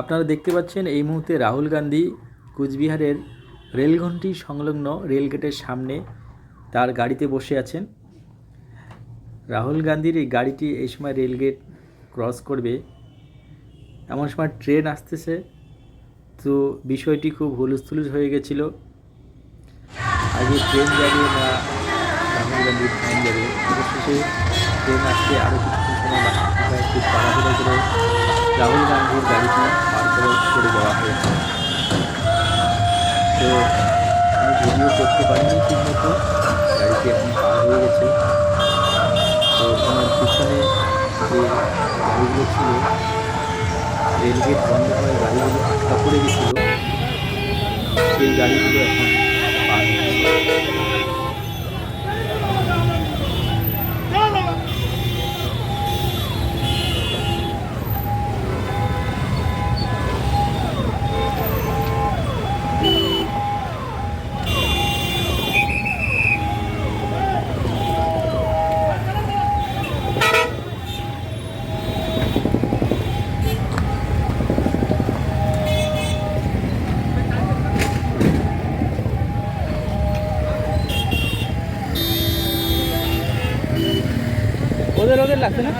আপনারা দেখতে পাচ্ছেন এই মুহূর্তে রাহুল গান্ধী কুচবিহারের রেলঘণ্টি সংলগ্ন রেলগেটের সামনে তার গাড়িতে বসে আছেন। রাহুল গান্ধীর এই গাড়িটি এই সময় রেলগেট ক্রস করবে। এমন সময় ট্রেন আসতেছে, তো বিষয়টি খুব হুলস্থুলুস হয়ে গেছিল। আগে ট্রেন যাবে না, রাহুল গান্ধীর ট্রেন যাবে। অবশেষে ট্রেন আসতে আরও কিছুক্ষণ সময় লাগবে। তাড়াহুড়ো করে রাহুল গান্ধীর গাড়িটি পার করে দেওয়া হয়েছে। তো আমি ভিডিও করতে পারিনি ঠিক মতো গাড়িটি এখন পার হয়ে গেছে। তো আমার পিছনে যে গাড়িগুলো ছিল রেলগেট বন্ধ হয়ে গাড়িগুলো আটকা পড়ে গেছিল। সেই গাড়িগুলো এখন ওদের ওদের লাগছে না